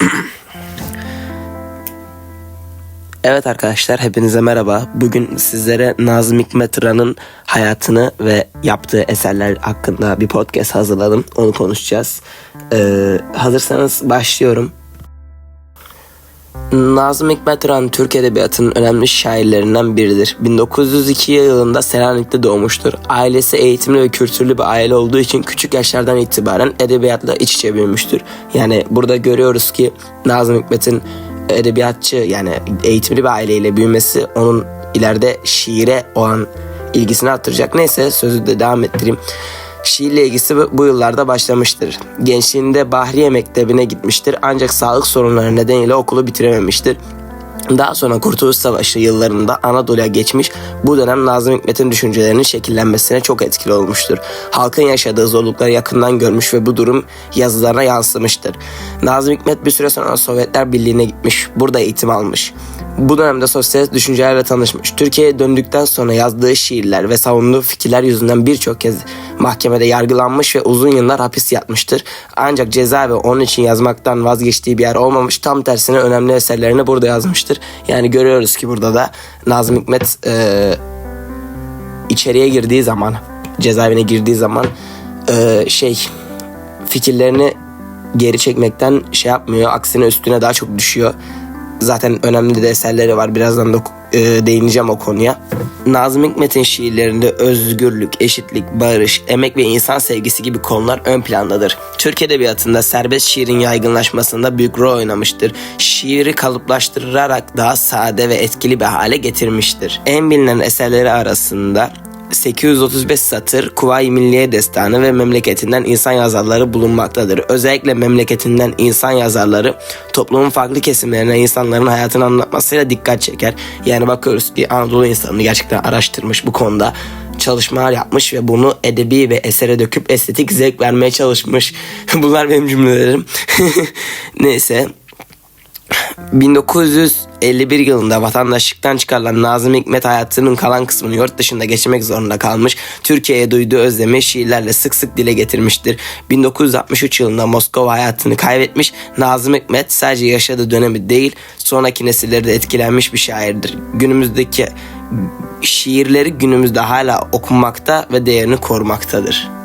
Evet arkadaşlar hepinize merhaba. Bugün sizlere Nazım Hikmet Ran'ın hayatını ve yaptığı eserler hakkında bir podcast hazırladım. Onu konuşacağız. Ee, hazırsanız başlıyorum. Nazım Hikmet Türk Edebiyatı'nın önemli şairlerinden biridir. 1902 yılında Selanik'te doğmuştur. Ailesi eğitimli ve kültürlü bir aile olduğu için küçük yaşlardan itibaren edebiyatla iç içe büyümüştür. Yani burada görüyoruz ki Nazım Hikmet'in edebiyatçı yani eğitimli bir aileyle büyümesi onun ileride şiire olan ilgisini arttıracak. Neyse sözü de devam ettireyim. Şiirle ilgisi bu- yıllarda başlamıştır. Gençliğinde Bahriye Mektebi'ne gitmiştir ancak sağlık sorunları nedeniyle okulu bitirememiştir. Daha sonra Kurtuluş Savaşı yıllarında Anadolu'ya geçmiş bu dönem Nazım Hikmet'in düşüncelerinin şekillenmesine çok etkili olmuştur. Halkın yaşadığı zorlukları yakından görmüş ve bu durum yazılarına yansımıştır. Nazım Hikmet bir süre sonra Sovyetler Birliği'ne gitmiş, burada eğitim almış. Bu dönemde sosyalist düşüncelerle tanışmış. Türkiye'ye döndükten sonra yazdığı şiirler ve savunduğu fikirler yüzünden birçok kez mahkemede yargılanmış ve uzun yıllar hapis yatmıştır. Ancak cezaevi onun için yazmaktan vazgeçtiği bir yer olmamış. Tam tersine önemli eserlerini burada yazmıştır. Yani görüyoruz ki burada da Nazım Hikmet eee, içeriye girdiği zaman, cezaevine girdiği zaman eee, şey fikirlerini geri çekmekten şey yapmıyor. Aksine üstüne daha çok düşüyor. Zaten önemli de eserleri var. Birazdan da e, değineceğim o konuya. Nazım Hikmet'in şiirlerinde özgürlük, eşitlik, barış, emek ve insan sevgisi gibi konular ön plandadır. Türk Edebiyatı'nda serbest şiirin yaygınlaşmasında büyük rol oynamıştır. Şiiri kalıplaştırarak daha sade ve etkili bir hale getirmiştir. En bilinen eserleri arasında 835 satır Kuvayi Milliye Destanı ve memleketinden insan yazarları bulunmaktadır. Özellikle memleketinden insan yazarları toplumun farklı kesimlerine insanların hayatını anlatmasıyla dikkat çeker. Yani bakıyoruz ki Anadolu insanını gerçekten araştırmış bu konuda çalışmalar yapmış ve bunu edebi ve esere döküp estetik zevk vermeye çalışmış. Bunlar benim cümlelerim. Neyse 1951 yılında vatandaşlıktan çıkarılan Nazım Hikmet hayatının kalan kısmını yurt dışında geçirmek zorunda kalmış. Türkiye'ye duyduğu özlemi şiirlerle sık sık dile getirmiştir. 1963 yılında Moskova hayatını kaybetmiş. Nazım Hikmet sadece yaşadığı dönemi değil, sonraki nesilleri de etkilenmiş bir şairdir. Günümüzdeki şiirleri günümüzde hala okunmakta ve değerini korumaktadır.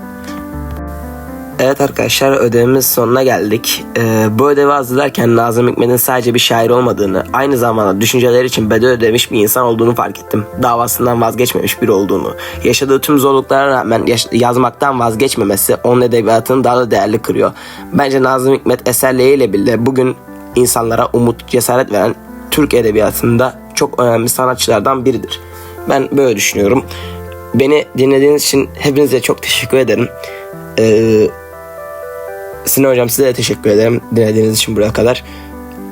Evet arkadaşlar ödevimiz sonuna geldik. Ee, bu ödevi hazırlarken Nazım Hikmet'in sadece bir şair olmadığını, aynı zamanda düşünceleri için bedel ödemiş bir insan olduğunu fark ettim. Davasından vazgeçmemiş biri olduğunu. Yaşadığı tüm zorluklara rağmen yazmaktan vazgeçmemesi onun edebiyatını daha da değerli kırıyor. Bence Nazım Hikmet eserleriyle bile bugün insanlara umut, cesaret veren Türk edebiyatında çok önemli sanatçılardan biridir. Ben böyle düşünüyorum. Beni dinlediğiniz için hepinize çok teşekkür ederim. Ee, Sinan hocam size de teşekkür ederim dinlediğiniz için buraya kadar.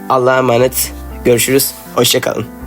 Allah'a emanet. Görüşürüz. Hoşçakalın.